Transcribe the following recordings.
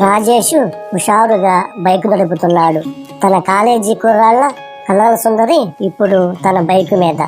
రాజేష్ హుషారుగా బైక్ నడుపుతున్నాడు. తన కాలేజీ కుర్రాళ్ళ కలల సుందరి ఇప్పుడు తన బైక్ మీద.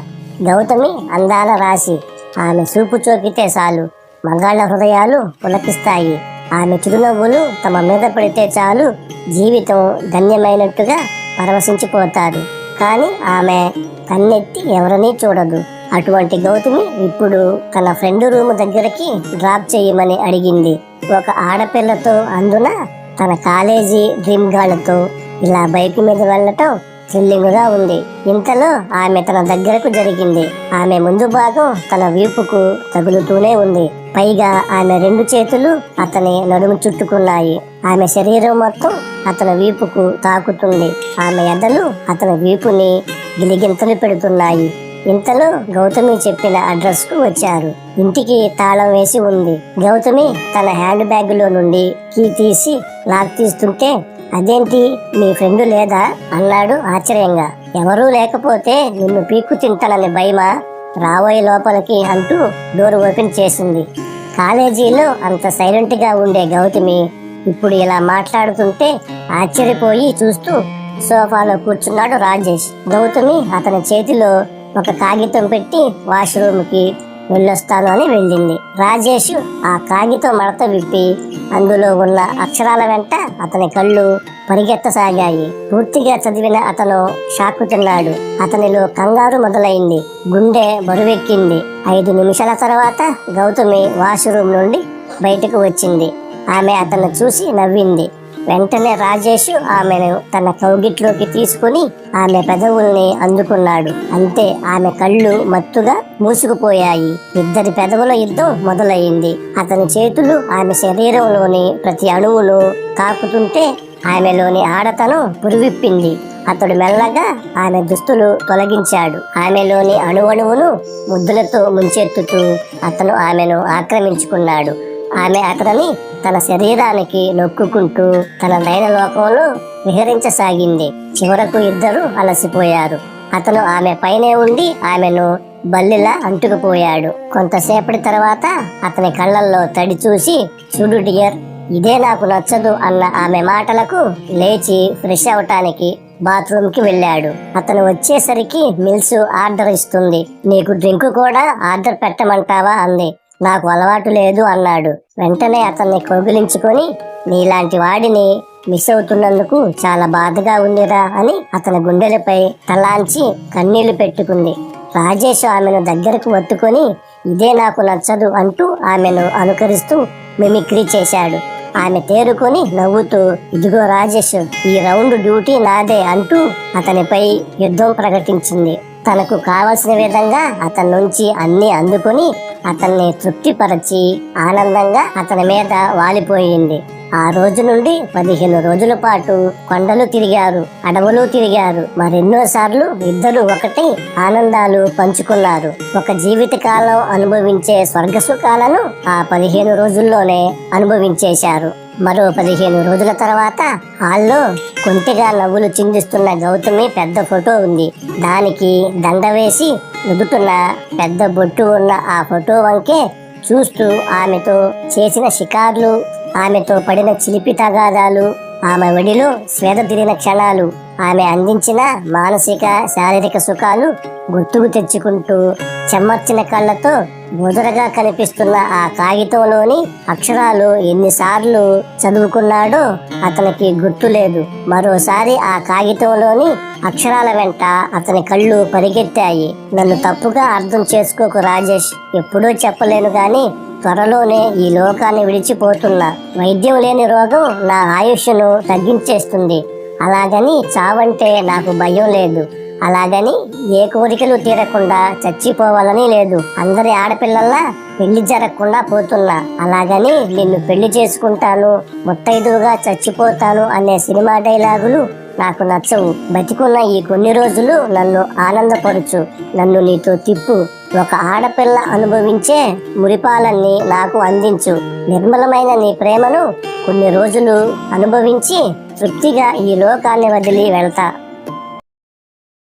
గౌతమి అందాల రాశి. ఆమె చూపు చోకితే చాలు. మగాళ్ళ హృదయాలు పులకిస్తాయి. ఆమె చిరునవ్వులు తమ మీద పడితే చాలు. జీవితం ధన్యమైనట్టుగా పరవశించిపోతారు కానీ ఆమె కన్నెత్తి ఎవరినీ చూడదు. అటువంటి గౌతమి ఇప్పుడు తన ఫ్రెండ్ రూమ్ దగ్గరికి డ్రాప్ చేయమని అడిగింది. ఒక ఆడపిల్లతో అందున తన కాలేజీ డ్రీమ్ గాళ్ళతో ఇలా బైక్ మీద వెళ్ళటం థ్రిల్లింగ్గా ఉంది. ఇంతలో ఆమె తన దగ్గరకు జరిగింది. ఆమె ముందు భాగం తన వీపుకు తగులుతూనే ఉంది. పైగా ఆమె రెండు చేతులు అతని నడుము చుట్టుకున్నాయి. ఆమె శరీరం మొత్తం అతని వీపుకు తాకుతుంది. ఆమె ఎదలు అతని వీపుని గిలిగింతలు పెడుతున్నాయి. ఇంతలో గౌతమి చెప్పిన అడ్రస్కు వచ్చారు. ఇంటికి తాళం వేసి ఉంది. గౌతమి తన హ్యాండ్ బ్యాగ్లో నుండి కీ తీసి లాక్ తీస్తుంటే అదేంటి మీ ఫ్రెండ్ లేదా? అన్నాడు ఆశ్చర్యంగా. ఎవరూ లేకపోతే నిన్ను పీక్కు తింటానని భయమా? రాబోయే లోపలికి అంటూ డోర్ ఓపెన్ చేసింది. కాలేజీలో అంత సైలెంట్గా ఉండే గౌతమి ఇప్పుడు ఇలా మాట్లాడుతుంటే ఆశ్చర్యపోయి చూస్తూ సోఫాలో కూర్చున్నాడు రాజేష్. గౌతమి అతని చేతిలో ఒక కాగితం పెట్టి వాష్రూమ్కి వెళ్ళొస్తాను అని వెళ్ళింది. రాజేష్ ఆ కాగితం మడత విప్పి అందులో ఉన్న అక్షరాల వెంట అతని కళ్ళు పరిగెత్తసాగాయి. పూర్తిగా చదివిన అతను షాకు తిన్నాడు. అతనిలో కంగారు మొదలైంది. గుండె బరువెక్కింది. ఐదు నిమిషాల తర్వాత గౌతమి వాష్రూమ్ నుండి బయటకు వచ్చింది. ఆమె అతను చూసి నవ్వింది. వెంటనే రాజేష్ ఆమెను తన కౌగిట్లోకి తీసుకుని ఆమె పెదవుల్ని అందుకున్నాడు. అంతే ఆమె కళ్ళు మత్తుగా మూసుకుపోయాయి. ఇద్దరి పెదవుల యుద్ధం మొదలైంది. అతని చేతులు ఆమె శరీరంలోని ప్రతి అణువును తాకుతుంటే ఆమెలోని ఆడతనం పురివిప్పింది. అతడు మెల్లగా ఆమె దుస్తులు తొలగించాడు. ఆమెలోని అణువణువును ముద్దులతో ముంచెత్తుతూ అతను ఆమెను ఆక్రమించుకున్నాడు. ఆమె అతనిని తన శరీరానికి నొక్కుకుంటూ తన నయన లోకంలో విహరించసాగింది. చివరకు ఇద్దరు అలసిపోయారు. అతను ఆమె పైనే ఉండి ఆమెను బల్లిలా అంటుకుపోయాడు. కొంతసేపటి తర్వాత అతని కళ్ళల్లో తడి చూసి చూడు డియర్ ఇదే నాకు నచ్చదు అన్న ఆమె మాటలకు లేచి ఫ్రెష్ అవటానికి బాత్రూమ్కి వెళ్ళాడు. అతను వచ్చేసరికి మిల్స్ ఆర్డర్ ఇస్తుంది. నీకు డ్రింక్ కూడా ఆర్డర్ పెట్టమంటావా? అంది. నాకు అలవాటు లేదు అన్నాడు. వెంటనే అతన్ని కౌగిలించుకొని నీలాంటి వాడిని మిస్ అవుతున్నందుకు చాలా బాధగా ఉందిరా అని అతని గుండెలపై తలాంచి కన్నీళ్ళు పెట్టుకుంది. రాజేష్ ఆమెను దగ్గరకు వత్తుకొని ఇదే నాకు నచ్చదు అంటూ ఆమెను అనుకరిస్తూ మిమిక్రీ చేశాడు. ఆమె తేరుకొని నవ్వుతూ ఇదిగో రాజేష్ ఈ రౌండ్ డ్యూటీ నాదే అంటూ అతనిపై యుద్ధం ప్రకటించింది. తనకు కావలసిన విధంగా అతని నుంచి అన్ని అందుకొని అతన్ని తృప్తిపరచి ఆనందంగా అతని మీద వాలిపోయింది. ఆ రోజు నుండి పదిహేను రోజుల పాటు కొండలు తిరిగారు అడవులు తిరిగారు. మరెన్నో సార్లు ఇద్దరు ఒకటి ఆనందాలు పంచుకున్నారు. ఒక జీవితకాలం అనుభవించే స్వర్గ సుఖాలను ఆ పదిహేను రోజుల్లోనే అనుభవించేశారు. మరో పదిహేను రోజుల తర్వాత హాల్లో కొంటిగా నవ్వులు చిందిస్తున్న గౌతమి పెద్ద ఫోటో ఉంది. దానికి దండ వేసి నుదుటున్న పెద్ద బొట్టు ఉన్న ఆ ఫోటో వంకే చూస్తూ ఆమెతో చేసిన షికార్లు ఆమెతో పడిన చిలిపి తగాదాలు ఆమె ఒడిలో శ్వేత తిరిగిన క్షణాలు ఆమె అందించిన మానసిక శారీరక సుఖాలు గుర్తుకు తెచ్చుకుంటూ చెమ్మర్చిన కళ్ళతో బుదరగా కనిపిస్తున్న ఆ కాగితంలోని అక్షరాలు ఎన్నిసార్లు చదువుకున్నాడో అతనికి గుర్తులేదు మరోసారి ఆ కాగితంలోని అక్షరాల వెంట అతని కళ్ళు పరిగెత్తాయి. నన్ను తప్పుగా అర్థం చేసుకోకు రాజేష్ ఎప్పుడూ చెప్పలేను గాని త్వరలోనే ఈ లోకాన్ని విడిచిపోతున్నా. వైద్యం లేని రోగం నా ఆయుష్ను తగ్గించేస్తుంది. అలాగని చావంటే నాకు భయం లేదు. అలాగని ఏ కోరికలు తీరకుండా చచ్చిపోవాలని లేదు. అందరి ఆడపిల్లల్లా పెళ్ళి జరగకుండా పోతున్నా. అలాగని నిన్ను పెళ్ళి చేసుకుంటాను ముత్తైదువుగా చచ్చిపోతాను అనే సినిమా డైలాగులు నాకు నచ్చవు. బతికున్న ఈ కొన్ని రోజులు నన్ను ఆనందపరుచు. నన్ను నీతో తిప్పు. ఒక ఆడపిల్ల అనుభవించే మురిపాలన్నీ నాకు అందించు. నిర్మలమైన నీ ప్రేమను కొన్ని రోజులు అనుభవించి తృప్తిగా ఈ లోకాన్ని వదిలి వెళ్తా.